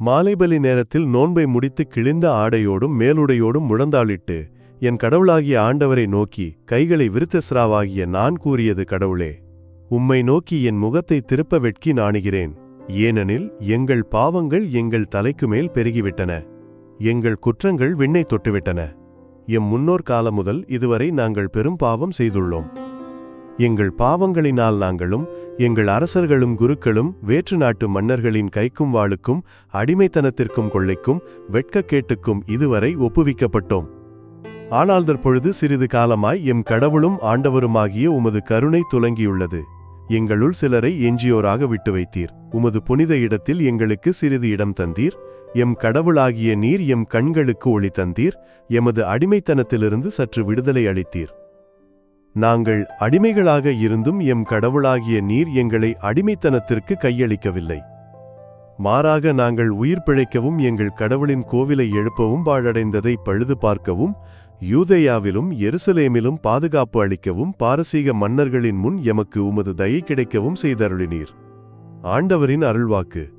மாலைபலி நேரத்தில் நோன்பை முடித்து கிழிந்த ஆடையோடும் மேலுடையோடும் முழந்தாளிட்டு என் கடவுளாகிய ஆண்டவரை நோக்கி கைகளை விருத்தஸ்ராவாகிய நான் கூறியது கடவுளே உம்மை நோக்கி என் முகத்தை திருப்ப வெட்கி நாணுகிறேன். ஏனெனில் எங்கள் பாவங்கள் எங்கள் தலைக்கு மேல் பெருகிவிட்டன. எங்கள் குற்றங்கள் விண்ணை தொட்டுவிட்டன. எம் முன்னோர் காலம் முதல் இதுவரை நாங்கள் பெரும் பாவம் செய்துள்ளோம். எங்கள் பாவங்களினால் நாங்களும் எங்கள் அரசர்களும் குருக்களும் வேற்று நாட்டு மன்னர்களின் கைக்கும் வாளுக்கும் அடிமைத்தனத்திற்கும் கொள்ளைக்கும் வெட்கக்கேட்டுக்கும் இதுவரை ஒப்புவிக்கப்பட்டோம். ஆனால் தற்பொழுது சிறிது காலமாய் எம் கடவுளும் ஆண்டவருமாகிய உமது கருணை துலங்கியுள்ளது. எங்களுள் சிலரை எஞ்சியோராக விட்டு வைத்தீர். உமது புனித இடத்தில் எங்களுக்கு சிறிது இடம் தந்தீர். எம் கடவுளாகிய நீர் எம் கண்களுக்கு ஒளி தந்தீர். எமது அடிமைத்தனத்திலிருந்து சற்று விடுதலை அளித்தீர். நாங்கள் அடிமைகளாக இருந்தும் எம் கடவுளாகிய நீர் எங்களை அடிமைத்தனத்திற்கு கையளிக்கவில்லை. மாறாக நாங்கள் உயிர் பிழைக்கவும் எங்கள் கடவுளின் கோவிலை எழுப்பவும் பாழடைந்ததை பழுது பார்க்கவும் யூதேயாவிலும் எருசலேமிலும் பாதுகாப்பு அளிக்கவும் பாரசீக மன்னர்களின் முன் எமக்கு உமது தயை கிடைக்கவும் செய்தருளினீர். ஆண்டவரின் அருள்வாக்கு.